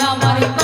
আমার